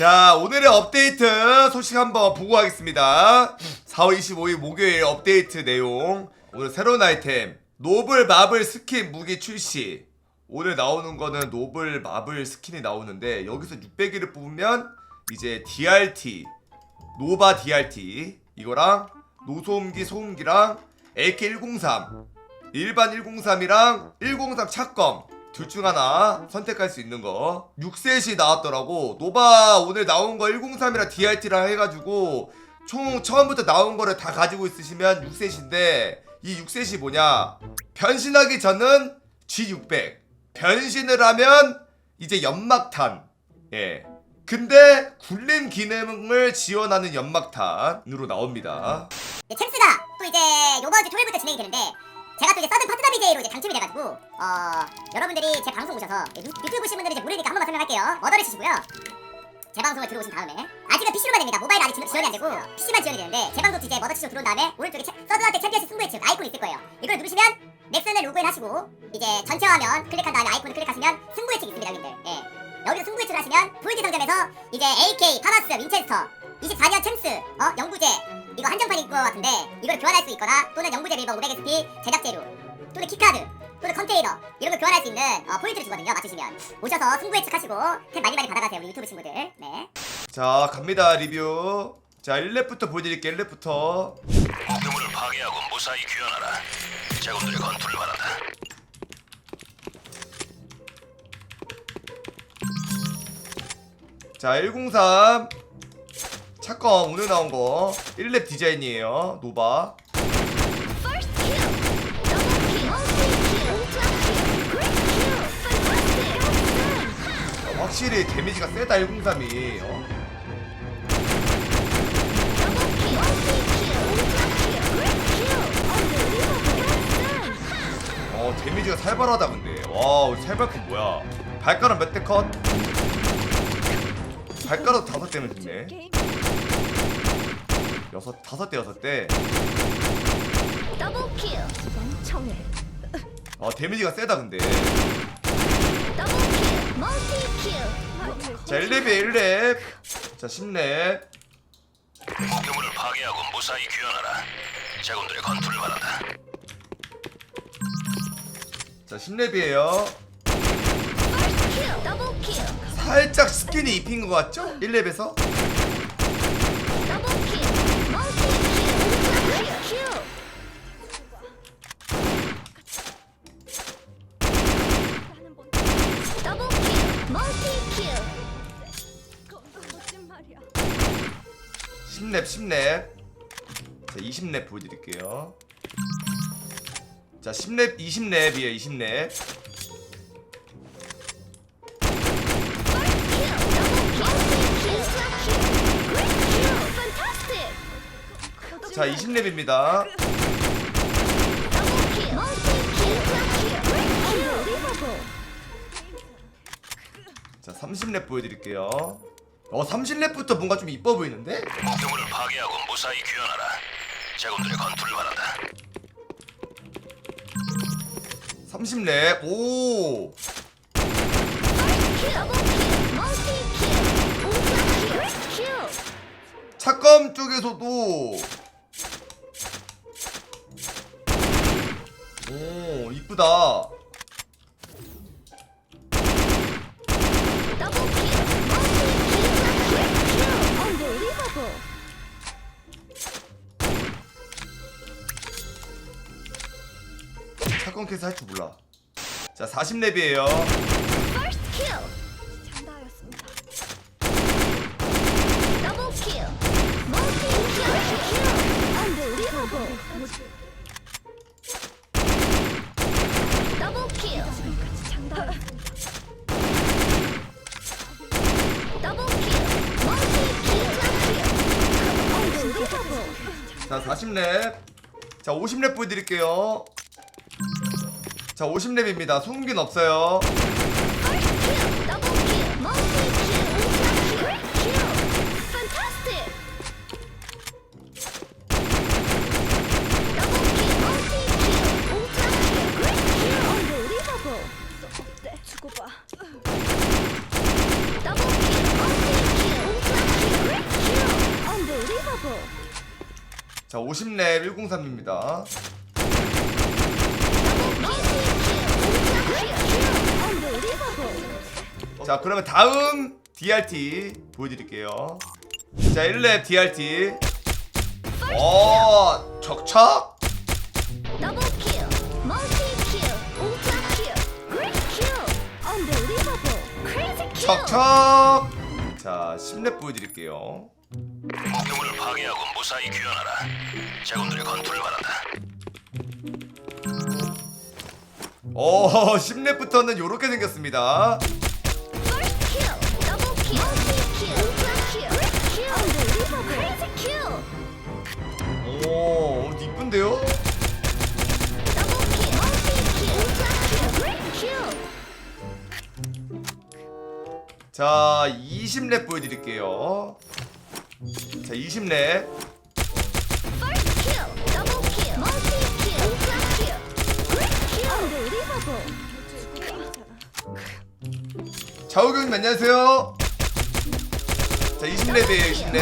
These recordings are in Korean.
자 오늘의 업데이트 소식 한번 보고 가겠습니다. 4월 25일 목요일 업데이트 내용. 오늘 새로운 아이템 노블 마블 스킨 무기 출시. 오늘 나오는 거는 노블 마블 스킨이 나오는데 여기서 600개를 뽑으면 이제 DRT 노바 DRT 이거랑 노소음기 소음기랑 AK103 일반 103이랑 103 착검 둘 중 하나 선택할 수 있는 거. 6셋이 나왔더라고. 노바 오늘 나온 거 103이랑 DRT랑 해가지고 총 처음부터 나온 거를 다 가지고 있으시면 6셋인데 이 6셋이 뭐냐? 변신하기 전은 G600 변신을 하면 이제 연막탄. 예. 근데 굴림 기능을 지원하는 연막탄으로 나옵니다. 네, 챔스가 또 이제 요번 주 토요일부터 진행이 되는데 제가 또 이제 서든 파트너 BJ로 이제 당첨이 돼가지고 어 여러분들이 제 방송 오셔서 유, 유튜브 보시는 분들이 이제 모르니까 한 번만 설명할게요 머더를 치시고요 제 방송을 들어오신 다음에 아직은 PC로만 됩니다 모바일 아직 지원이 안 되고 PC만 지원이 되는데 제 방송 이제 머더 치시고 들어온 다음에 오른쪽에 채, 서든한테 챔피언십 승부의 측 아이콘이 있을 거예요 이걸 누르시면 넥슨을 로그인 하시고 이제 전체 화면 클릭한 다음에 아이콘을 클릭하시면 승부의 측이 있습니다 여러분들 예. 여기서 승부의 측을 하시면 포인트 상점에서 이제 AK, 파마스, 윈체스터 24년 챔스, 어? 영구제 이거 한정판 일 것 같은데 이걸 교환할 수 있거나 또는 영구제 리버 500SP 제작 재료 또는 키카드 또는 컨테이너 이런 걸 교환할 수 있는 어, 포인트를 주거든요. 맞추시면. 오셔서 승부 예측하시고 템 많이 많이 받아가세요 우리 유튜브 친구들. 네. 자 갑니다 리뷰. 자 1렙부터 보여드릴게요 1렙부터. 목표물을 파괴하고 무사히 귀환하라. 제군들의 건투를 바란다. 자103 차검 오늘 나온 거 1렙 디자인이에요 노바 확실히 데미지가 세다 103이 어? 어 데미지가 살벌하다 근데 와 살벌크 뭐야 발가락 몇 대 컷? 발가락 다섯 대면 죽네 여섯 다섯 대 여섯 대 Double kill. 멍청해. 아 데미지가 세다 근데 Double kill. Multi-kill. 자 1렙에 1렙 자 10렙 목표물을 파괴하고 무사히 귀환하라. 제군들의 건투를 바란다. 자 10렙이에요 First kill. Double kill. 살짝 스킨이 입힌 것 같죠? 1렙에서 Double kill. Multi-kill. Ultra kill. Double kill. Multi-kill. 10렙 10렙 자 20렙 보여드릴게요 자 10렙 20렙이에요 20렙 자 20렙입니다 자 30렙 보여드릴게요 어 30렙부터 뭔가 좀 이뻐 보이는데? 목표물을 파괴하고 무사히 귀환하라. 제군들의 건투를 바란다. 30렙 오 착검 쪽에서도 오 이쁘다. 착검 캐스 할 줄 몰라. 자 40렙이에요 자 40렙 자 50렙 보여드릴게요 자 50렙입니다 소음기는 없어요 50렙 103입니다. 자 그러면 다음 DRT 보여드릴게요. 자 1렙 DRT. 어 kill. 척척. 자 10렙 보여드릴게요. 목표물을 파괴하고 무사히 귀환하라. 제군들의 건투를 바란다. 어 10렙부터는 요렇게 생겼습니다. 오 이쁜데요? 자 20렙 보여드릴게요. 자 20렙. First kill, double kill, multi kill, ultra kill, great kill, unbelievable. 자우경님 안녕하세요. 자 20렙이에요 20렙.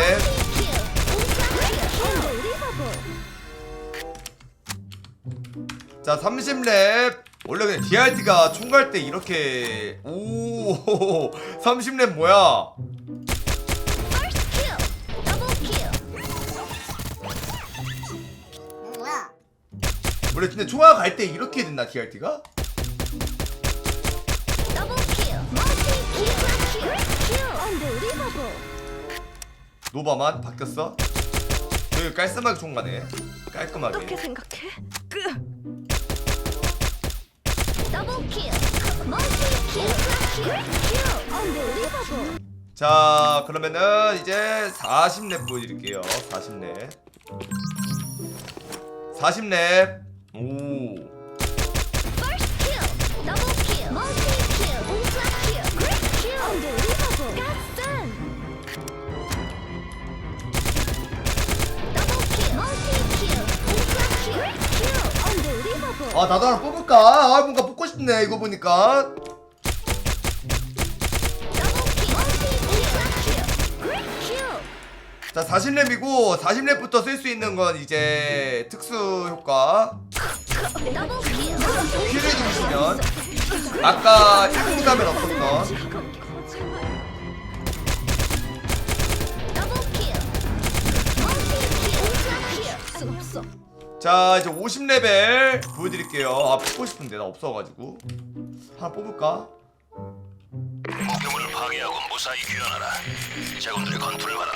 자 30렙 원래 그냥 DRT가 총갈 때 이렇게 오 30렙 뭐야 원래 근데 총알 갈 때 이렇게 됐나 DRT가? 노바만 바뀌었어? 되게 깔끔하게 총 가네. 깔끔하게. 어떻게 생각해? 끄. 자 그러면은 이제 40렙 보여드릴게요. 40렙. 40렙 오. 아 나도 하나 뽑을까? 아 뭔가 뽑고 싶네 이거 보니까. 자 40렙이고 40렙부터 쓸 수 있는 건 이제 특수 효과 피를 누르시면 아까 103에 없었던. 자 이제 50레벨 보여드릴게요 아 뽑고 싶은데 나 없어가지고 하나 뽑을까? 목표물을 파괴하고 무사히 귀환하라. 제군들의 건투를 바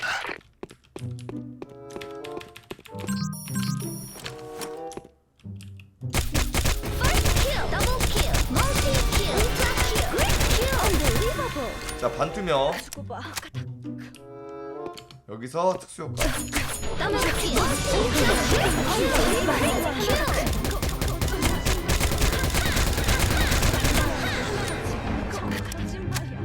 반투명. 여기서 특수 효과 거짓말이야.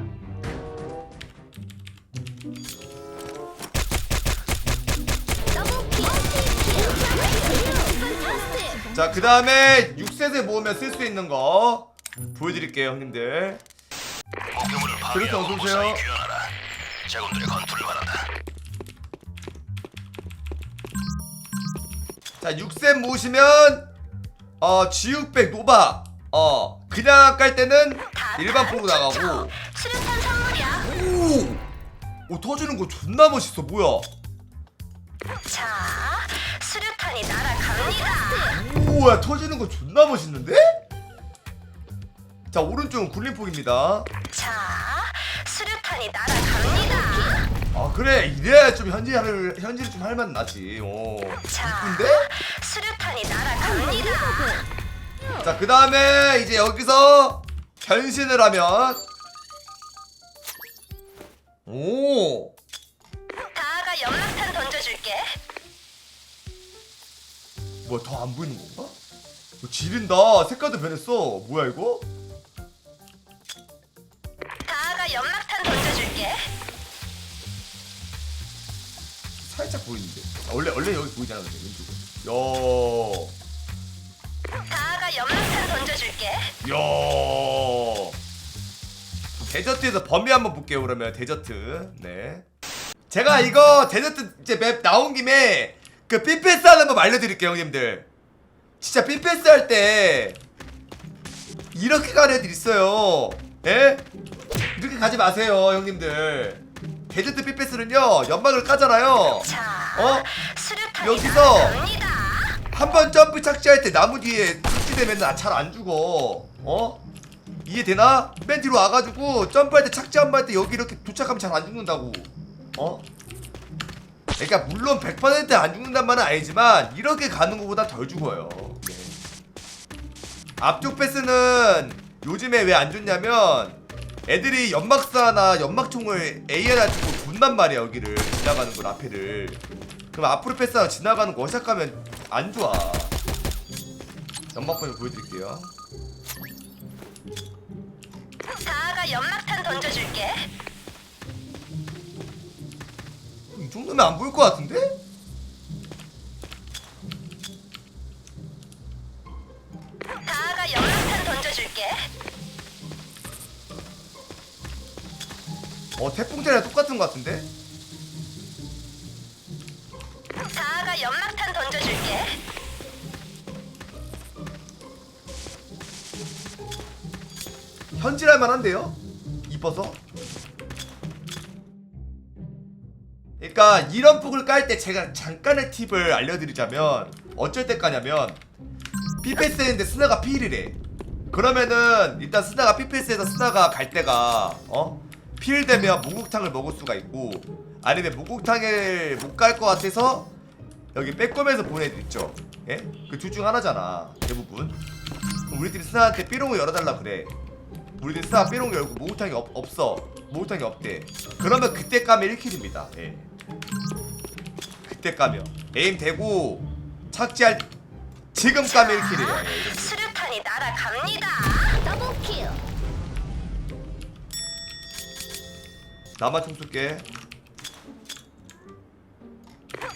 자그 다음에 6셋에 모으면 쓸 수 있는 거 보여드릴게요 형님들 그렇게 어서 오세요. 귀환하라. 제군들의 건투를 바란다. 자 6셋 모으시면 어 지육백 노바 어 그냥 깔 때는 일반 포로 나가고 수류탄 선물이야. 오! 오 터지는 거 존나 멋있어 뭐야 자, 수류탄이 날아갑니다. 오 야 터지는 거 존나 멋있는데? 자 오른쪽은 굴림폭입니다 자, 수류탄이 날아갑니다. 아 그래 이래야 좀 현질을 현질이 좀 할만 나지 오 자, 이쁜데? 수류탄이 날아갑니다. 자 그 다음에 이제 여기서 변신을 하면 오 다아가 연막탄 던져줄게. 뭐야 더 안 보이는 건가? 뭐 지린다 색깔도 변했어 뭐야 이거? 연막탄 던져줄게. 살짝 보이는데 아, 원래 원래 여기 보이잖아 근데 왼쪽은 다아가 연막탄 던져줄게. 야, 야. 데저트에서 범위 한번 볼게요 그러면 데저트 네 제가 이거 데저트 이제 맵 나온 김에 그 삐패스 하는 법 알려드릴게요 형님들 진짜 삐패스 할 때 이렇게 가는 애들 있어요 예? 이렇게 가지 마세요 형님들 데저트 삐패스는요 연막을 까잖아요 어? 여기서 한 번 점프 착지할 때 나무 뒤에 착지되면 잘 안 죽어 어? 이해되나? 맨 뒤로 와가지고 점프할 때 착지 한 번 할 때 여기 이렇게 도착하면 잘 안 죽는다고 어? 그러니까 물론 100%안 죽는단 말은 아니지만 이렇게 가는 것보다 덜 죽어요. 네. 앞쪽 패스는 요즘에 왜 안 좋냐면 애들이 연막사나 연막총을 ANR 찍고 돈단 말이야 여기를 지나가는 걸 앞에를 그럼 앞으로 패스하고 지나가는 거 어색하면 안 좋아 연막판을 보여드릴게요 다아가 연막탄 던져줄게. 이 정도면 안 보일 것 같은데? 어 태풍차랑 똑같은 것 같은데? 다아가 연막탄 던져줄게. 현질할 만한데요? 이뻐서? 그러니까 이런 폭을 깔 때 제가 잠깐의 팁을 알려드리자면 어쩔 때 까냐면 피패스 했는데 스나가 필이래 그러면은 일단 스나가 피패스에서 스나가 갈 때가 어? 필 되면 목욕탕을 먹을 수가 있고 아니면 목욕탕을 못 갈 것 같아서 여기 빼꼼해서 보내드 있죠 예? 그 둘 중 하나잖아 대부분 우리 팀 스나한테 삐롱을 열어달라 그래 우리들 스타 삐롱 열고 목욕탕이 없, 없어 목욕탕이 없대 그러면 그때 까면 1킬입니다 예. 그때 까면 에임 대고 착지할 지금 까면 1킬이에요 예, 이런 식으로. 수류탄이 날아갑니다. 더블킬 나만 총 쏠게.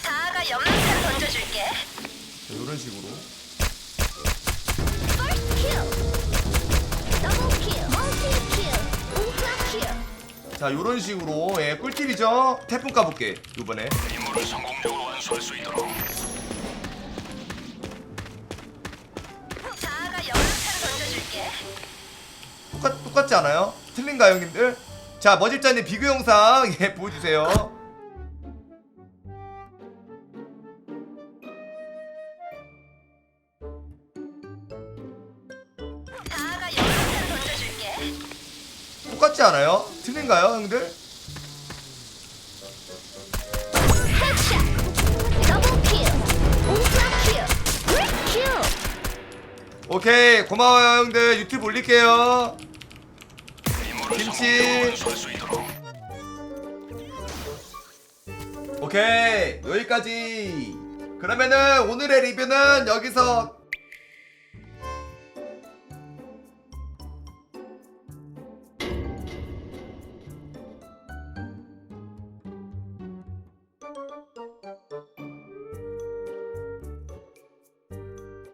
다아가 연막탄 던져줄게. 자, 이런 식으로. 자 이런 식으로. 예, 꿀팁이죠? 태풍 까볼게 이번에. 임무를 성공적으로 완수할 수 있도록. 다아가 연막탄 던져줄게. 똑같, 똑같지 않아요? 틀린가요 형님들? 자 머집자님 비교 영상 예 보여주세요 다아가 연막탄 던져줄게. 똑같지 않아요? 틀린가요 형들? 헤드샷 더블킬 오케이 고마워요 형들 유튜브 올릴게요 김치. 오케이 여기까지 그러면은 오늘의 리뷰는 여기서